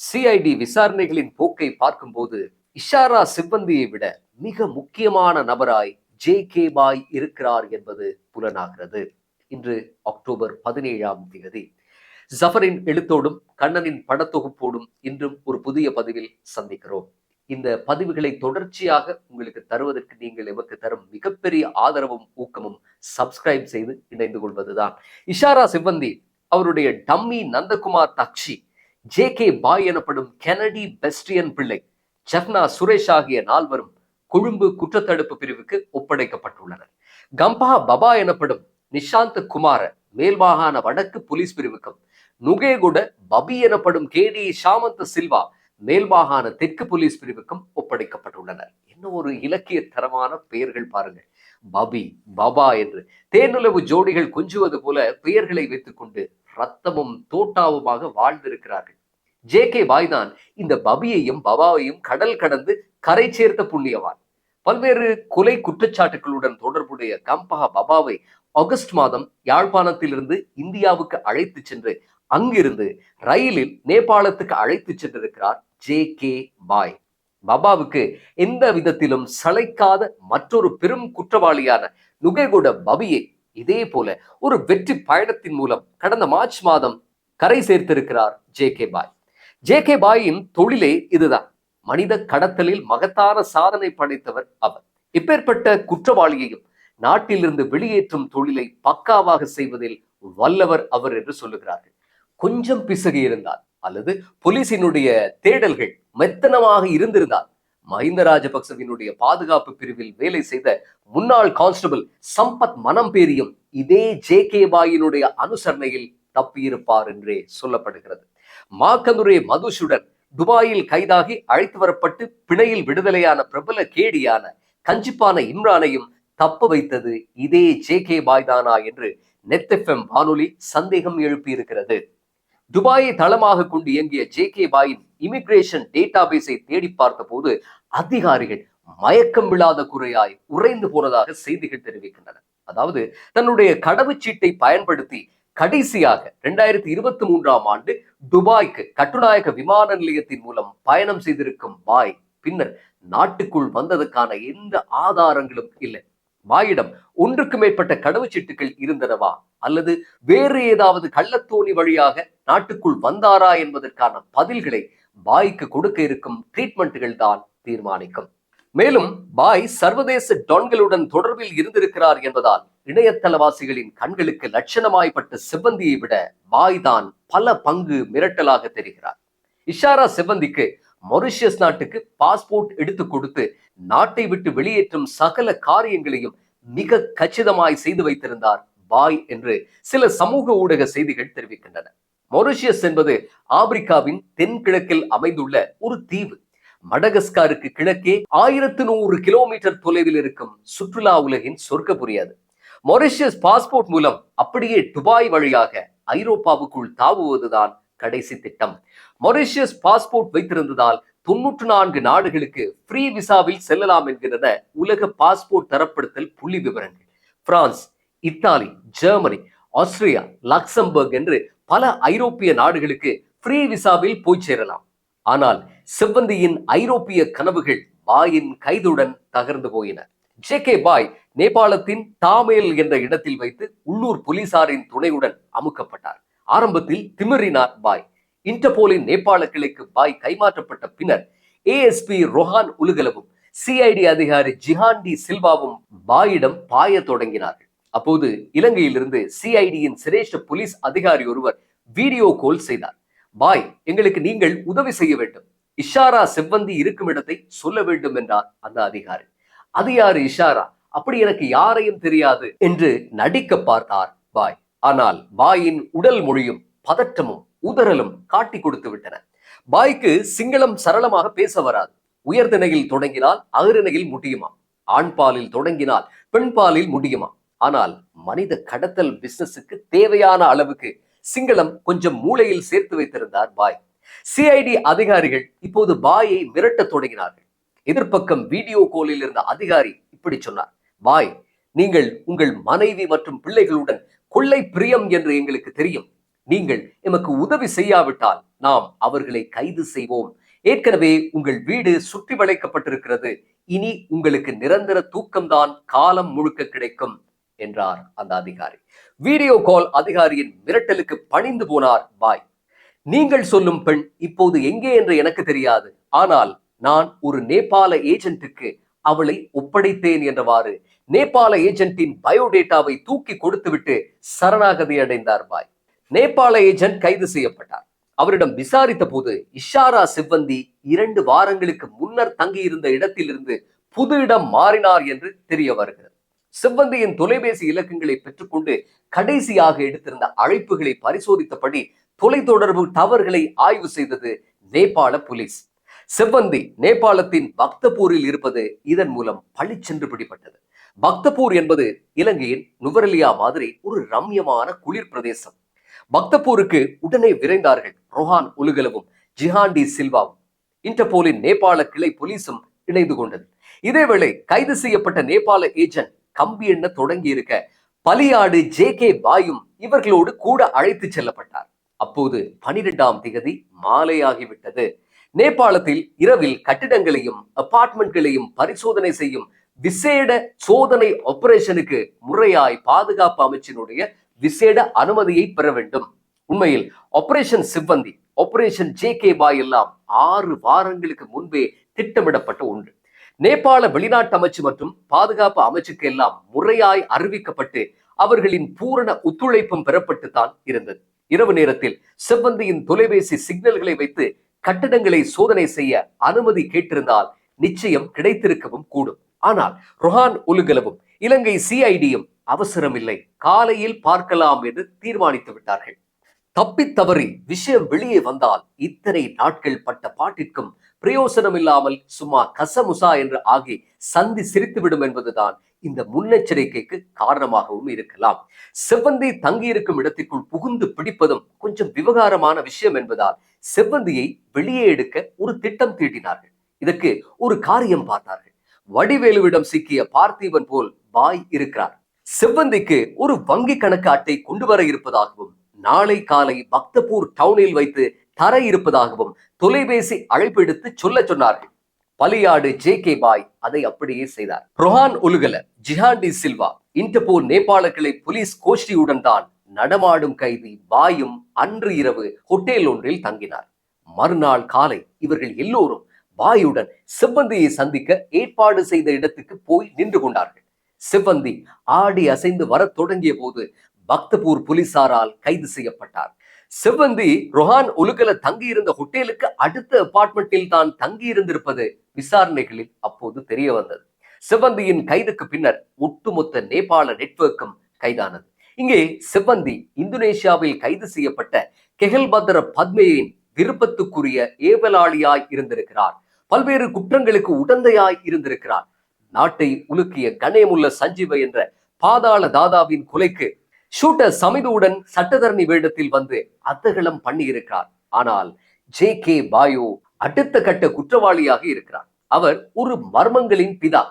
CID விசாரணைகளின் போக்கை பார்க்கும்போது இஷாரா சிப்பந்தியை விட மிக முக்கியமான நபராய் ஜே கே பாய் இருக்கிறார் என்பது புலனாகிறது. இன்று அக்டோபர் பதினேழாம் தேதி. ஜஃபரின் எழுத்தோடும் கண்ணனின் படத்தொகுப்போடும் இன்றும் ஒரு புதிய பதிவில் சந்திக்கிறோம். இந்த பதிவுகளை தொடர்ச்சியாக உங்களுக்கு தருவதற்கு நீங்கள் எமக்கு தரும் மிகப்பெரிய ஆதரவும் ஊக்கமும் சப்ஸ்கிரைப் செய்து இணைந்து கொள்வதுதான். இஷாரா சிவந்தி அவருடைய dummy Nandakumar Thakshi J K Bhai எனப்படும் கெனடி பெஸ்டியன் பிள்ளை ஜெஃப்னா சுரேஷ் ஆகிய நால்வரும் கொழும்பு குற்றத்தடுப்பு பிரிவுக்கு ஒப்படைக்கப்பட்டுள்ளனர். கம்பா பபா எனப்படும் நிஷாந்த் குமார மேல்மாகாண வடக்கு போலீஸ் பிரிவுக்கும் நுகேகுட பபி எனப்படும் கே டி சாமந்த சில்வா மேல்மாகாண தெற்கு போலீஸ் பிரிவுக்கும் ஒப்படைக்கப்பட்டுள்ளனர். என்ன ஒரு இலக்கிய தரமான பெயர்கள் பாருங்கள். பபி பபா என்று தேனுளவு ஜோடிகள் கொஞ்சுவது போல பெயர்களை வைத்துக்கொண்டு ரத்தமும் தோட்டாவுமாக வாழ்ந்திருக்கிறார்கள். ஜே கே பாய்தான் இந்த பபியையும் பபாவையும் கடல் கடந்து கரை சேர்த்த புண்ணியவான். பல்வேறு கொலை குற்றச்சாட்டுகளுடன் தொடர்புடைய கம்பஹா பபாவை ஆகஸ்ட் மாதம் யாழ்ப்பாணத்திலிருந்து இந்தியாவுக்கு அழைத்து சென்று அங்கிருந்து ரயிலில் நேபாளத்துக்கு அழைத்து சென்றிருக்கிறார் ஜே கே பாய். பபாவுக்கு எந்த விதத்திலும் சளைக்காத மற்றொரு பெரும் குற்றவாளியான நுகைகுட பபியை இதே போல ஒரு வெற்றி பயணத்தின் மூலம் கடந்த மார்ச் மாதம் கரை சேர்த்திருக்கிறார் J K Bhai. J K பாயின் தொழிலே இதுதான். மனித கடத்தலில் மகத்தான சாதனை படைத்தவர் அவர். இப்பேற்பட்ட குற்றவாளியையும் நாட்டிலிருந்து வெளியேற்றும் தொழிலை பக்காவாக செய்வதில் வல்லவர் அவர் என்று சொல்லுகிறார்கள். கொஞ்சம் பிசகி இருந்தால் அல்லது போலீசினுடைய தேடல்கள் மெத்தனமாக இருந்திருந்தால் மஹிந்த ராஜபக்சவினுடைய பாதுகாப்பு பிரிவில் வேலை செய்த முன்னாள் கான்ஸ்டபிள் சம்பத் மனம்பேரியும் இதே ஜே கே பாயினுடைய அனுசரணையில் தப்பியிருப்பார் என்றே சொல்லப்படுகிறது. மாக்கனுரே மதுஷுடன் துபாயில் கைதாகி அழைத்து வரப்பட்டு பிணையில் விடுதலையான பிரபல கேடியான கஞ்சிப்பான இம்ரானையும் தப்ப வைத்தது இதே ஜே கே பாய்தானா என்று நெத் எஃப்எம் வானொலி சந்தேகம் எழுப்பியிருக்கிறது. துபாயை தளமாக கொண்டு இயங்கிய ஜே கே பாயின் இமிகிரேஷன் டேட்டாபேஸை தேடி பார்த்த போது அதிகாரிகள் மயக்கம் விழாத குறையாய் உறைந்து போனதாக செய்திகள் தெரிவிக்கின்றன. அதாவது தன்னுடைய கடவுச்சீட்டை பயன்படுத்தி கடைசியாக இரண்டாயிரத்தி இருபத்தி மூன்றாம் ஆண்டு துபாய்க்கு கட்டுநாயக விமான நிலையத்தின் மூலம் பயணம் செய்திருக்கும் பாய் பின்னர் நாட்டுக்குள் வந்ததுக்கான எந்த ஆதாரங்களும் இல்லை. மாயிடம் ஒன்றுக்கு மேற்பட்ட கடவுச்சீட்டுகள் இருந்தனவா? அல்லது வேறு ஏதாவது கள்ளத்தோணி வழியாக நாட்டுக்குள் வந்தாரா என்பதற்கான பதில்களை பாய்க்கு கொடுக்க இருக்கும் ட்ரீட்மெண்ட்டுகள் தான் தீர்மானிக்கும். மேலும் பாய் சர்வதேச டான்களுடன் தொடர்பில் இருந்திருக்கிறார் என்பதால் இணையதளவாசிகளின் கண்களுக்கு லட்சணமாய்ப்பட்ட செவ்வந்தியை விட பாய் தான் பல பங்கு மிரட்டலாக தெரிகிறார். இஷாரா செவ்வந்திக்கு மொரிஷியஸ் நாட்டுக்கு பாஸ்போர்ட் எடுத்து கொடுத்து நாட்டை விட்டு வெளியேற்றும் சகல காரியங்களையும் மிக கச்சிதமாய் செய்து வைத்திருந்தார் பாய் என்று சில சமூக ஊடக செய்திகள் தெரிவிக்கின்றன. மொரிஷியஸ் என்பது ஆப்பிரிக்காவின் தென்கிழக்கில் அமைந்துள்ள ஒரு தீவு. மடகஸ்காருக்கு கிழக்கே ஆயிரத்து நூறு கிலோமீட்டர் தொலைவில் இருக்கும் சுற்றுலா உலகின் சொர்க்க புரியாது மொரிஷியஸ் பாஸ்போர்ட் மூலம் அப்படியே துபாய் வழியாக ஐரோப்பாவுக்குள் தாவுவதுதான் கடைசி திட்டம். மொரிஷியஸ் பாஸ்போர்ட் வைத்திருந்ததால் தொன்னூற்று நான்கு நாடுகளுக்கு ஃப்ரீ விசாவில் செல்லலாம் என்கின்றன உலக பாஸ்போர்ட் தரப்படுத்தல் புள்ளி விவரங்கள். France Italy Germany Austria Luxembourg என்று பல ஐரோப்பிய நாடுகளுக்கு ஃப்ரீ விசாவில் போய் சேரலாம். ஆனால் செவ்வந்தியின் ஐரோப்பிய கனவுகள் பாயின் கைதுடன் தகர்ந்து போயின. ஜே கே பாய் நேபாளத்தின் தாமேல் என்ற இடத்தில் வைத்து உள்ளூர் போலீசாரின் துணையுடன் அமுக்கப்பட்டார். ஆரம்பத்தில் திமிரினார் பாய். இன்டர்போலின் நேபாள கிளைக்கு பாய் கைமாற்றப்பட்ட பின்னர் ஏஎஸ்பி ரொஹான் உலுகலவும் சிஐடி அதிகாரி ஜிஹாண்டி சில்வாவும் பாயிடம் பாய தொடங்கினார்கள். அப்போது இலங்கையிலிருந்து சிஐடியின் சிரேஷ்ட போலீஸ் அதிகாரி ஒருவர் வீடியோ கால் செய்தார். பாய் எங்களுக்கு நீங்கள் உதவி செய்ய வேண்டும். இஷாரா செவ்வந்தி இருக்கும் இடத்தை சொல்ல வேண்டும் என்றார் அந்த அதிகாரி. அது யாரு இஷாரா? அப்படி எனக்கு யாரையும் தெரியாது என்று நடிக்க பார்த்தார் பாய். ஆனால் பாயின் உடல் மொழியும் பதற்றமும் உதறலும் காட்டி கொடுத்து விட்டன. பாய்க்கு சிங்களம் சரளமாக பேச வராது. உயர்திணையில் தொடங்கினால் அகிரிணையில் முடியுமா ஆண் பாலில் தொடங்கினால் பெண் பாலில் முடியுமா ஆனால் மனித கடத்தல் பிசினஸுக்கு தேவையான அளவுக்கு சிங்களம் கொஞ்சம் மூளையில் சேர்த்து வைத்திருந்தார் பாய். சிஐடி அதிகாரிகள் இப்போது பாயை மிரட்டத் தொடங்கினார்கள். எதிர்ப்பக்கம் வீடியோ கோலில் இருந்த அதிகாரி இப்படி சொன்னார். பாய் நீங்கள் உங்கள் மனைவி மற்றும் பிள்ளைகளுடன் கொள்ளை பிரியம் என்று எங்களுக்கு தெரியும். நீங்கள் எமக்கு உதவி செய்யாவிட்டால் நாம் அவர்களை கைது செய்வோம். ஏற்கனவே உங்கள் வீடு சுற்றி வளைக்கப்பட்டிருக்கிறது. இனி உங்களுக்கு நிரந்தர தூக்கம்தான் காலம் முழுக்க கிடைக்கும் என்றார் அந்த அதிகாரி. வீடியோ கால் அதிகாரியின் மிரட்டலுக்கு பணிந்து போனார் பாய். நீங்கள் சொல்லும் பெண் இப்போது எங்கே என்று எனக்கு தெரியாது. ஆனால் நான் ஒரு நேபாள ஏஜென்ட்டுக்கு அவளை ஒப்படைத்தேன் என்றவாறு நேபாள ஏஜென்ட்டின் பயோடேட்டாவை தூக்கி கொடுத்துவிட்டு சரணாகதி அடைந்தார் பாய். நேபாள ஏஜென்ட் கைது செய்யப்பட்டார். அவரிடம் விசாரித்த போது இஷாரா சிவ்வந்தி இரண்டு வாரங்களுக்கு முன்னர் தங்கியிருந்த இடத்திலிருந்து புது இடம் மாறினார் என்று தெரிய வருகிறது. சிவ்வந்தியின் தொலைபேசி இலக்கங்களை பெற்றுக்கொண்டு கடைசியாக எடுத்திருந்த அழைப்புகளை பரிசோதித்தபடி தொலைத்தொடர்பு டவர்களை ஆய்வு செய்தது நேபாள போலீஸ். செவ்வந்தி நேபாளத்தின் பக்தபூரில் இருப்பது இதன் மூலம் பளிச்சென்று பிடிபட்டது. பக்தபூர் என்பது இலங்கையின் நுவரலியா மாதிரி ஒரு ரம்யமான குளிர் பிரதேசம். பக்தப்பூருக்கு உடனே விரைந்தார்கள். ரொஹான் உலுகலவும் ஜிஹாண்டி சில்வாவும். இன்டர்போலின் நேபாள கிளை போலீசும் இணைந்து கொண்டது. இதேவேளை கைது செய்யப்பட்ட நேபாள ஏஜென்ட் கம்பி எண்ண தொடங்கி இருக்க பலியாடு ஜே கே பாயும் இவர்களோடு கூட அழைத்து செல்லப்பட்டார். அப்போது பனிரெண்டாம் திகதி மாலையாகிவிட்டது. நேபாளத்தில் இரவில் கட்டிடங்களையும் அபார்ட்மெண்ட்களையும் பரிசோதனை செய்யும் விசேட சோதனை ஆபரேஷனுக்கு முறையாய் பாதுகாப்பு அமைச்சினுடைய விசேட அனுமதியை பெற வேண்டும். உண்மையில் operation Sewwandi operation J K Bhai எல்லாம் ஆறு வாரங்களுக்கு முன்பே திட்டமிடப்பட்ட ஒன்று. நேபாள வெளிநாட்டு அமைச்சு மற்றும் பாதுகாப்பு அமைச்சுக்கு எல்லாம் முறையாய் அறிவிக்கப்பட்டு அவர்களின் பூரண ஒத்துழைப்பும் பெறப்பட்டு தான் இருந்தது. இரவு நேரத்தில் செவ்வந்தியின் தொலைபேசி சிக்னல்களை வைத்து கட்டடங்களை சோதனை செய்ய அனுமதி கேட்டிருந்தால் நிச்சயம் கிடைத்திருக்கவும் கூடும். ஆனால் ரொஹான் உலுகலவும் இலங்கை சிஐடியும் அவசரமில்லை. காலையில் பார்க்கலாம் என்று தீர்மானித்து விட்டார்கள். தப்பி தவறி விஷயம் வெளியே வந்தால் இத்தனை நாட்கள் பட்ட பாட்டிற்கும் பிரயோசனம் இல்லாமல் சும்மா கசமுசா என்று ஆகி சந்தி சிரித்துவிடும் என்பதுதான் இந்த முன்னெச்சரிக்கைக்கு காரணமாகவும் இருக்கலாம். செவ்வந்தி தங்கியிருக்கும் இடத்திற்குள் புகுந்து பிடிப்பதும் கொஞ்சம் விவகாரமான விஷயம் என்பதால் செவ்வந்தியை வெளியே எடுக்க ஒரு திட்டம் தீட்டினார்கள். இதற்கு ஒரு காரியம் பார்த்தார்கள். வடிவேலுவிடம் சிக்கிய பார்த்திபன் போல் பாய் இருக்கிறார். செவ்வந்திக்கு ஒரு வங்கி கணக்கு அட்டை கொண்டு வர இருப்பதாகவும் நாளை காலை பக்தபூர் டவுனில் வைத்து தர இருப்பதாகவும் தொலைபேசி அழைப்பெடுத்து சொல்ல சொன்னார்கள். பலியாடு ஜே கே பாய் அதை அப்படியே செய்தார். ரொஹான் உலுகல ஜிஹாண்டி சில்வா இன்டர்போல் நேபாள கிளை போலீஸ் கோஷ்டியுடன் தான் நடமாடும் கைதி பாயும் அன்று இரவு ஹோட்டல் ஒன்றில் தங்கினார். மறுநாள் காலை இவர்கள் எல்லோரும் பாயுடன் செவ்வந்தியை சந்திக்க ஏற்பாடு செய்த இடத்துக்கு போய் நின்று கொண்டார்கள். சிவந்தி ஆடி அசைந்து வரத் தொடங்கிய போது பக்தபூர் போலீசாரால் கைது செய்யப்பட்டார். சிவந்தி ரொஹான் ஒலுகல தங்கியிருந்த ஹோட்டலுக்கு அடுத்த அபார்ட்மெண்டில் தான் தங்கியிருந்திருப்பது விசாரணைகளில் அப்போது தெரிய வந்தது. சிவந்தியின் கைதுக்கு பின்னர் ஒட்டுமொத்த நேபாள நெட்வொர்க்கும் கைதானது. இங்கே சிவந்தி இந்தோனேஷியாவில் கைது செய்யப்பட்ட கெஹல்பத்ர பத்மேயின் விருப்பத்துக்குரிய ஏவலாளியாய் இருந்திருக்கிறார். பல்வேறு குற்றங்களுக்கு உடந்தையாய் இருந்திருக்கிறார். நாட்டை உலுக்கிய கணேமுள்ள சஞ்சீவ என்ற பாதாள தாதாவின் கொலைக்கு ஷூட்டர் சமிதுவுடன் சட்டத்தரணி வேடத்தில் வந்து அத்தகலம் பண்ணியிருக்கிறார். ஆனால் ஜே கே பாயோ அடுத்த கட்ட குற்றவாளியாக இருக்கிறார். அவர் ஒரு மர்மங்களின் பிதா.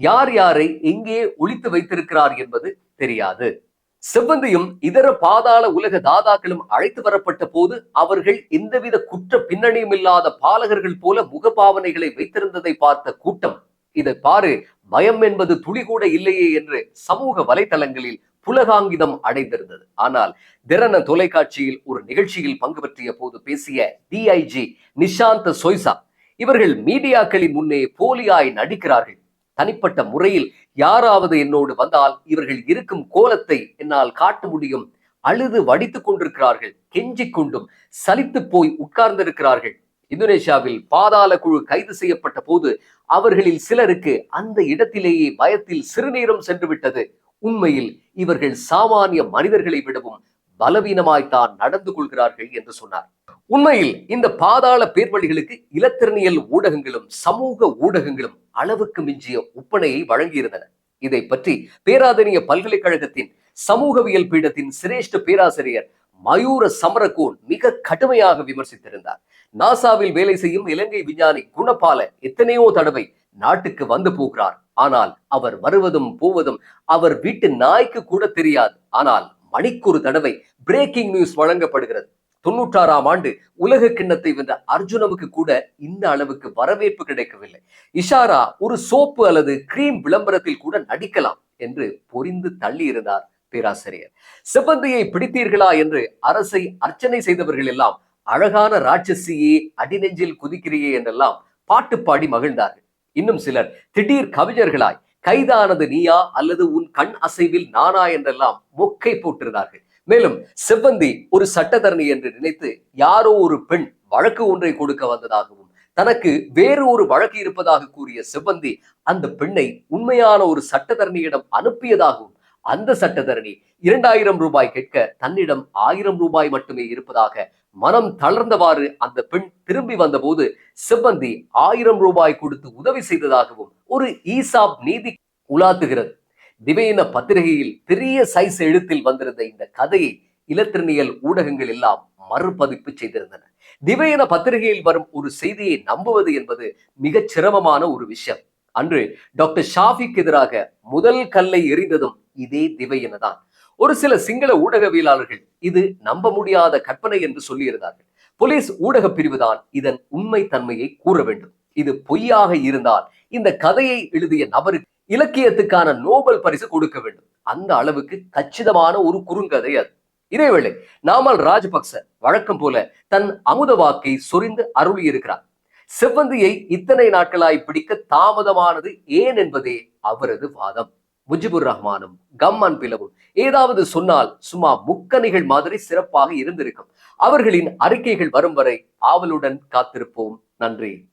யார் யாரை எங்கே ஒழித்து வைத்திருக்கிறார் என்பது தெரியாது. செவ்வந்தியும் இதர பாதாள உலக தாதாக்களும் அழைத்து வரப்பட்ட போது அவர்கள் எந்தவித குற்ற பின்னணியும் இல்லாத பாலகர்கள் போல முகபாவனைகளை வைத்திருந்ததை பார்த்த கூட்டம் இதை பாரு பயம் என்பது துளி கூட இல்லையே என்று சமூக வலைதளங்களில் புலகாங்கிதம் அடைந்திருந்தது. ஆனால் திறன தொலைக்காட்சியில் ஒரு நிகழ்ச்சியில் பங்கு பற்றிய போது பேசிய டிஐஜி நிஷாந்த் சொய்சா இவர்கள் மீடியாக்களின் முன்னே போலியாய் நடிக்கிறார்கள். தனிப்பட்ட முறையில் யாராவது என்னோடு வந்தால் இவர்கள் இருக்கும் கோலத்தை என்னால் காட்ட முடியும். அழுது வடித்துக் கொண்டிருக்கிறார்கள். கெஞ்சிக் கொண்டும் சலித்து போய் உட்கார்ந்திருக்கிறார்கள். இந்தோனேஷியாவில் பாதாள குழு கைது செய்யப்பட்ட போது அவர்களில் சிலருக்கு அந்த இடத்திலேயே பயத்தில் சிறுநீரம் சென்று விட்டது. உண்மையில் இவர்கள் சாமானிய மனிதர்களை விடவும் பலவீனமாய்த்தான் நடந்து கொள்கிறார்கள் என்று சொன்னார். உண்மையில் இந்த பாதாள பேர்வழிகளுக்கு இலத்திரனியல் ஊடகங்களும் சமூக ஊடகங்களும் அளவுக்கு மிஞ்சிய ஒப்பனையை வழங்கியிருந்தன. இதை பற்றி பேராதனிய பல்கலைக்கழகத்தின் சமூகவியல் பீடத்தின் சிரேஷ்ட பேராசிரியர் மயூர சமரகோன் மிக கடுமையாக விமர்சித்திருந்தார். நாசாவில் வேலை செய்யும் இலங்கை விஞ்ஞானி குணபால எத்தனையோ தடவை நாட்டுக்கு வந்து போகிறார். ஆனால் அவர் வருவதும் போவதும் அவர் வீட்டு நாய்க்கு கூட தெரியாது. ஆனால் மணிக்கொரு தடவை பிரேக்கிங் நியூஸ் வழங்கப்படுகிறது. தொண்ணூற்றாறாம் ஆண்டு உலக கிண்ணத்தை வென்ற அர்ஜுனவுக்கு கூட இந்த அளவுக்கு வரவேற்பு கிடைக்கவில்லை. இஷாரா ஒரு சோப்பு அல்லது கிரீம் விளம்பரத்தில் கூட நடிக்கலாம் என்று பொறிந்து தள்ளியிருந்தார். பேராசிரியர். செவ்வந்தியை பிடித்தீர்களா என்று அரசை அர்ச்சனை செய்தவர்கள் எல்லாம் அழகான ராட்சசியே அடிநெஞ்சில் குதிக்கிறியே என்றெல்லாம் பாட்டு பாடி மகிழ்ந்தார்கள். இன்னும் சிலர் திடீர் கவிஞர்களாய் கைதானது நீயா அல்லது உன் கண் அசைவில் நானா? என்றெல்லாம் மொக்கை போட்டிருந்தார்கள். மேலும் செவ்வந்தி ஒரு சட்டத்தரணி என்று நினைத்து யாரோ ஒரு பெண் வழக்கு ஒன்றை கொடுக்க வந்ததாகவும் தனக்கு வேறு ஒரு வழக்கு இருப்பதாக கூறிய செவ்வந்தி அந்த பெண்ணை உண்மையான ஒரு சட்டத்தரணியிடம் அனுப்பியதாகவும் அந்த சட்டத்தரணி இரண்டாயிரம் ரூபாய் கேட்க தன்னிடம் ஆயிரம் ரூபாய் மட்டுமே இருப்பதாக மனம் தளர்ந்தவாறு அந்த பெண் திரும்பி வந்தபோது செவ்வந்தி ஆயிரம் ரூபாய் கொடுத்து உதவி செய்ததாகவும் ஒரு ஈசாப் நீதி உலாத்துகிறது. திவையின பத்திரிகையில் பெரிய சைஸ் எழுத்தில் வந்திருந்த இந்த கதையை இலத்திரனியல் ஊடகங்கள் எல்லாம் மறுபதிப்பு செய்திருந்தன. திவையின பத்திரிகையில் வரும் ஒரு செய்தியை நம்புவது என்பது மிகச் சிரமமான ஒரு விஷயம். அன்று டாக்டர் ஷாஃபிக்கு எதிராக முதல் கல்லை எறிந்ததும் இதே திவை தான் ஒரு சில சிங்கள ஊடகவியலாளர்கள் இது நம்ப முடியாத கற்பனை என்று சொல்லியிருந்தார்கள். போலீஸ் ஊடக பிரிவுதான் இதன் உண்மை தன்மையை கூற வேண்டும். இது பொய்யாக இருந்தால் இந்த கதையை எழுதிய நபருக்கு இலக்கியத்துக்கான நோபல் பரிசு கொடுக்க வேண்டும். அந்த அளவுக்கு கச்சிதமான ஒரு குறுங்கதை அது. இதேவேளை நாமல் ராஜபக்ச வழக்கம் போல தன் அமுத வாக்கை சொரிந்து அருளியிருக்கிறார். செவ்வந்தியை இத்தனை நாட்களாய் பிடிக்க தாமதமானது ஏன் என்பதே அவரது வாதம். முஜிபுர் ரஹ்மானும் கம்மன் பிளவும். ஏதாவது சொன்னால் சும்மா முக்கணிகள் மாதிரி சிறப்பாக இருந்திருக்கும். அவர்களின் அறிக்கைகள் வரும் வரை ஆவலுடன் காத்திருப்போம். நன்றி.